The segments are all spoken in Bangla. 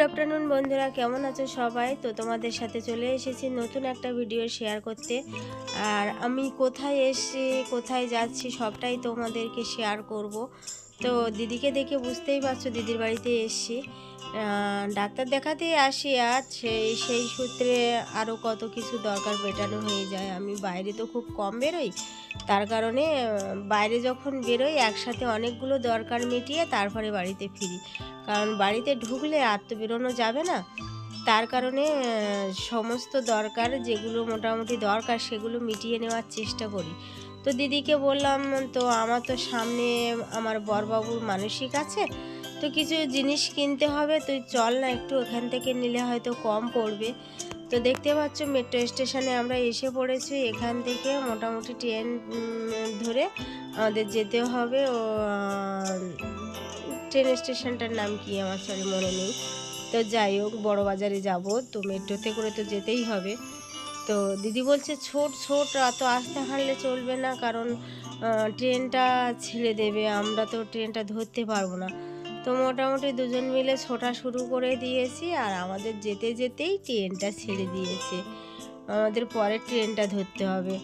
গুড আফটারনুন বন্ধুরা। কেমন আছো সবাই? তো তোমাদের সাথে চলে এসেছি নতুন একটা ভিডিও শেয়ার করতে। আর আমি কোথায় এসে কোথায় যাচ্ছি, সবটাই তোমাদেরকে শেয়ার করব। তো দিদিকে দেখে বুঝতেই পারছ, দিদির বাড়িতে এসেছি। ডাক্তার দেখাতে আসি, আর সেই সেই সূত্রে আরও কত কিছু দরকার মেটানো হয়ে যায়। আমি বাইরে তো খুব কম বেরোই। তার কারণে বাইরে যখন বেরোই, একসাথে অনেকগুলো দরকার মিটিয়ে তারপরে বাড়িতে ফিরি। কারণ বাড়িতে ঢুকলে আর তো বেরোনো যাবে না। তার কারণে সমস্ত দরকার যেগুলো মোটামুটি দরকার সেগুলো মিটিয়ে নেওয়ার চেষ্টা করি। তো দিদিকে বললাম, তো আমার তো সামনে, আমার বরবাবুর মানসিক আছে তো কিছু জিনিস কিনতে হবে, তুই চল না একটু এখান থেকে নিলে হয়তো কম পড়বে। তো দেখতে পাচ্ছ মেট্রো স্টেশনে আমরা এসে পড়েছি, এখান থেকে মোটামুটি ট্রেন ধরে আমাদের যেতে হবে। ও ট্রেন স্টেশনটার নাম কি আমার সরি মনে নেই। তো যাই হোক, বড় বাজারে যাব, তো মেট্রোতে করে তো যেতেই হবে। তো দিদি বলছে, ছোট ছোট, অত আস্তে হাঁটলে চলবে না, কারণ ট্রেনটা ছেড়ে দেবে, আমরা তো ট্রেনটা ধরতে পারব না। তো মোটামুটি দুজন মিলে ছোটা শুরু করে দিয়েছি আর আমাদের যেতে যেতেই ট্রেনটা ছেড়ে দিয়েছে। আমাদের পরে ট্রেনটা ধরতে হবে।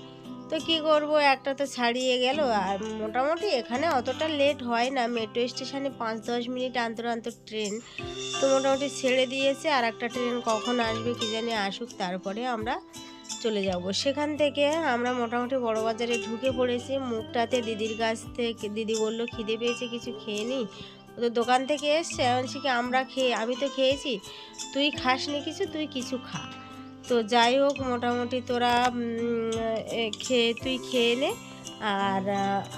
তো কি করব? একটা তো ছাড়িয়ে গেল। আর মোটামুটি এখানে অতটা লেট হয় না। মেট্রো স্টেশনে পাঁচ দশ মিনিট অন্তর অন্তর ট্রেন। তো মোটামুটি ছেড়ে দিয়েছে। আর একটা ট্রেন কখন আসবে কি জানি আসুক, তারপরে আমরা চলে যাব। সেখান থেকে আমরা মোটামুটি বড় বাজারে ঢুকে পড়েছি। মুখটাতে দিদির কাছ থেকে, দিদি বলল, খিদে পেয়েছে, কিছু খেয়ে নি? ও তো দোকান থেকে এসছে বলছি কি আমরা খেয়ে, আমি তো খেয়েছি। তুই খাস নি কিছু, তুই কিছু খা। তো যাই হোক, মোটামুটি তোরা খেয়ে তুই খেয়ে নে। আর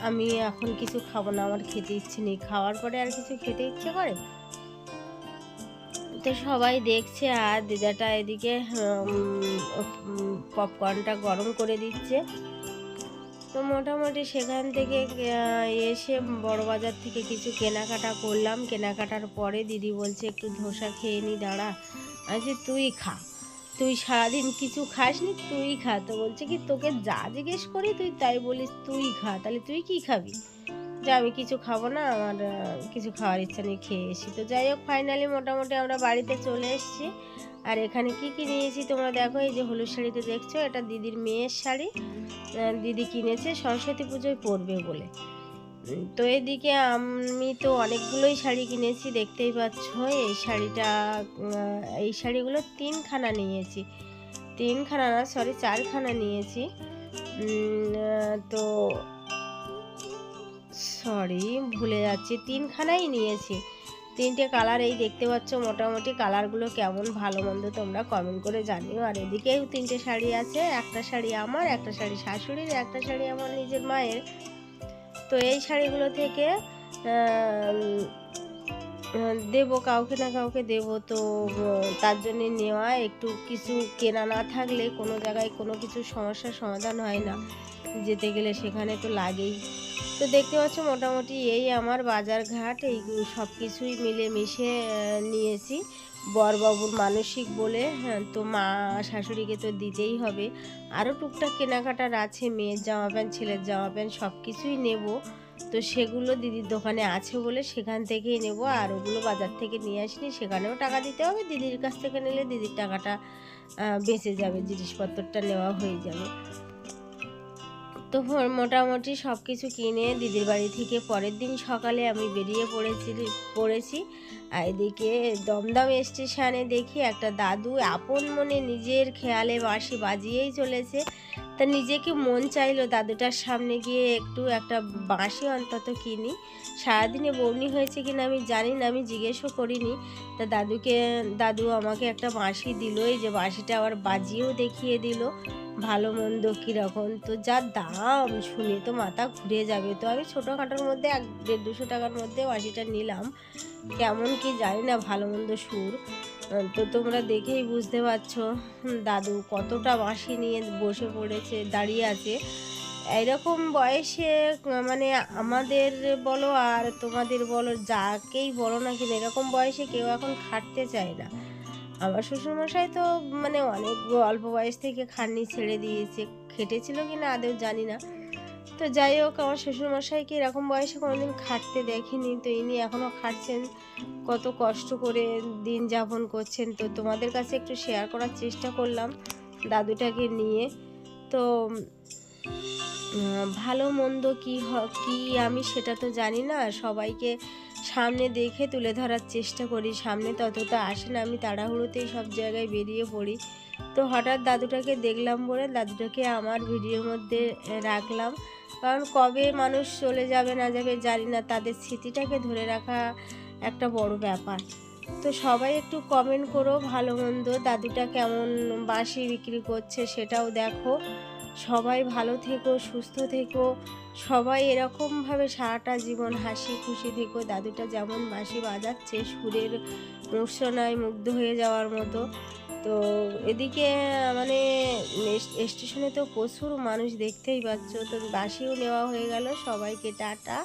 আমি এখন কিছু খাব না, আমার খেতে ইচ্ছে নেই। খাওয়ার পরে আর কিছু খেতে ইচ্ছে করে? তো সবাই দেখছে, আর দিদাটা এদিকে পপকর্নটা গরম করে দিচ্ছে। তো মোটামুটি সেখান থেকে এসে বড় বাজার থেকে কিছু কেনাকাটা করলাম। কেনাকাটার পরে দিদি বলছে, একটু ধোসা খেয়ে নি, দাঁড়া। আচ্ছা তুই খা। তুই সারাদিন কিছু খাস নি তুই খা। তো বলছে কি, তোকে যা জিজ্ঞেস করি, তুই তাই বলিস, তুই খা। তাহলে তুই কি খাবি? যে আমি কিছু খাব না আমার কিছু খাওয়ার ইচ্ছা নেই খেয়ে এসি তো যাই হোক ফাইনালি মোটামুটি আমরা বাড়িতে চলে এসেছি। আর এখানে কি কি নিয়েছি তোমরা দেখো এই যে হলুদ শাড়িতে দেখছ এটা দিদির মেয়ের শাড়ি দিদি কিনেছে সরস্বতী পুজোয় পরবে বলে। তো এদিকে আমি তো অনেকগুলোই শাড়ি কিনেছি দেখতেই পাচ্ছ এই শাড়িটা এই শাড়িগুলো তিনখানা নিয়েছি। তিনখানা না সরি চারখানা নিয়েছি। তো সরি ভুলে যাচ্ছি। তিনখানাই নিয়েছি। তিনটে কালার এই দেখতে পাচ্ছ, মোটামুটি কালারগুলো কেমন ভালো মন্দ তোমরা কমেন্ট করে জানিও। আর এদিকেও তিনটে শাড়ি আছে, একটা শাড়ি আমার, একটা শাড়ি শাশুড়ির, একটা শাড়ি আমার নিজের মায়ের। তো এই শাড়িগুলো থেকে দেবো, কাউকে না কাউকে দেবো, তো তার জন্যে নেওয়া একটু কিছু কেনা না থাকলে কোনো জায়গায় কোনো কিছু সমস্যার সমাধান হয় না। যেতে গেলে সেখানে তো লাগেই। তো দেখতে পাচ্ছ মোটামুটি এই আমার বাজার ঘাট, এই সব কিছুই মিলে মিশে নিয়েছি। বরবাবুর মানসিক বলে হ্যাঁ তো মা শাশুড়িকে তো দিতেই হবে। আরও টুকটাক কেনাকাটার আছে, মেয়ের জামা প্যান্ট, ছেলের জামা প্যান্ট সব কিছুই নেব। তো সেগুলো দিদির দোকানে আছে বলে সেখান থেকেই নেব, আর ওগুলো বাজার থেকে নিয়ে আসিনি, সেখানেও টাকা দিতে হবে, দিদির কাছ থেকে নিলে দিদির টাকাটা বেঁচে যাবে, জিনিসপত্রটা নেওয়া হয়ে যাবে। তো মোটামুটি সব কিছু কিনে দিদির বাড়ি থেকে পরের দিন সকালে আমি বেরিয়ে পড়েছি পড়েছি এদিকে দমদম স্টেশনে দেখি একটা দাদু আপন মনে নিজের খেয়ালে বাঁশি বাজিয়েই চলেছে তা নিজেকে মন চাইলো দাদুটার সামনে গিয়ে একটু একটা বাঁশি অন্তত কিনি। সারাদিনে বৌনি হয়েছে কিনা আমি জানি না, আমি জিজ্ঞেসও করিনি। তা দাদুকে, দাদু আমাকে একটা বাঁশি দিল, এই যে বাঁশিটা আবার বাজিয়েও দেখিয়ে দিল, ভালো মন্দ কীরকম। তো যা দাম শুনে তো মাথা ঘুরে যাবে। তো আমি ছোটোখাটোর মধ্যে এক দেড় দুশো টাকার মধ্যে বাঁশিটা নিলাম। কেমন কি জানি না ভালো মন্দ সুর। তো তোমরা দেখেই বুঝতে পারছ দাদু কতটা বাঁশি নিয়ে বসে পড়েছে, দাঁড়িয়ে আছে। এরকম বয়সে মানে আমাদের বলো আর তোমাদের বলো, যাকেই বলো না কিন্তু এরকম বয়সে কেউ এখন খাটতে চায় না। আমার শ্বশুরমশাই তো মানে অনেক অল্প বয়স থেকে খাটনি ছেড়ে দিয়েছে। খেটেছিল কি না আদেও জানি না। তো যাই হোক, আমার শ্বশুরমশাইকে এরকম বয়সে কোনোদিন খাটতে দেখিনি? তো ইনি এখনও খাটছেন। কত কষ্ট করে দিন যাপন করছেন। তো তোমাদের কাছে একটু শেয়ার করার চেষ্টা করলাম দাদুটাকে নিয়ে। তো ভালো, মন্দ কি কি আমি সেটা তো জানি না। সবাইকে সামনে দেখে তুলে ধরার চেষ্টা করি। সামনে ততটা আসে না। আমি তাড়াহুড়োতেই সব জায়গায় বেরিয়ে পড়ি। তো হঠাৎ দাদুটাকে দেখলাম বলে দাদুটাকে আমার ভিডিওর মধ্যে রাখলাম। কারণ কবে মানুষ চলে যাবে না যাবে জানি না, তাদের স্মৃতিটাকে ধরে রাখা একটা বড় ব্যাপার। তো সবাই একটু কমেন্ট করো, ভালো মন্দ, দাদুটা কেমন বাঁশি বিক্রি করছে সেটাও দেখো। সবাই ভালো থেকো, সুস্থ থেকো। সবাই এরকমভাবে সারাটা জীবন হাসি খুশি থেকো। দাদুটা যেমন বাঁশি বাজাচ্ছে, সুরের মূর্ছনায় মুগ্ধ হয়ে যাওয়ার মতো। তো এদিকে মানে স্টেশনে তো প্রচুর মানুষ দেখতেই পাচ্ছ। তো বাসিও নেওয়া হয়ে গেল। সবাইকে টাটা।